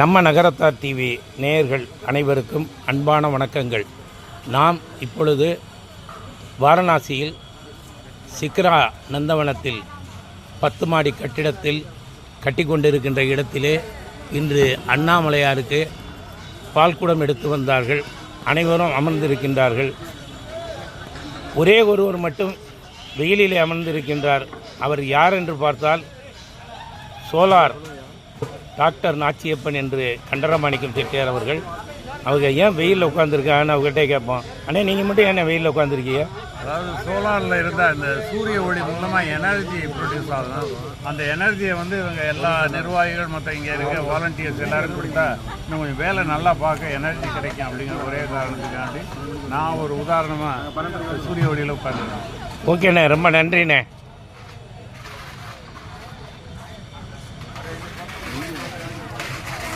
நம்ம நகரத்தார் டிவி நேயர்கள் அனைவருக்கும் அன்பான வணக்கங்கள். நாம் இப்பொழுது வாரணாசியில் சிக்ரா நந்தவனத்தில் பத்து மாடி கட்டிடத்தில் கட்டி கொண்டிருக்கின்ற இடத்திலே இன்று அண்ணாமலையாருக்கு பால்குடம் எடுத்து வந்தார்கள். அனைவரும் அமர்ந்திருக்கின்றார்கள். ஒரே ஒருவர் மட்டும் வெயிலிலே அமர்ந்திருக்கின்றார். அவர் யார் என்று பார்த்தால் சோலார் டாக்டர் நாச்சியப்பன் என்று கண்டரமாணிக்கம் செட்டியார் அவர்கள். அவங்க ஏன் வெயிலில் உட்காந்துருக்காங்கன்னு அவங்ககிட்ட கேட்போம். அண்ணே நீங்கள் மட்டும் ஏன் வெயிலில் உட்காந்துருக்கீங்க அதாவது சோலாரில் இருந்த இந்த சூரிய ஒளி மூலமாக எனர்ஜி ப்ரொடியூஸ் ஆகும் அந்த எனர்ஜியை வந்து இவங்க எல்லா நிர்வாகிகள் மற்ற இங்கே இருக்க வாலண்டியர்ஸ் எல்லாரும் கொடுத்தா இன்னும் கொஞ்சம் வேலை நல்லா பார்க்க எனர்ஜி கிடைக்கும் அப்படிங்கிற ஒரே காரணத்துக்காண்டி நான் ஒரு உதாரணமாக சூரிய ஒளியில் உட்காந்துருக்கேன் ஓகேண்ணே ரொம்ப நன்றிண்ணே.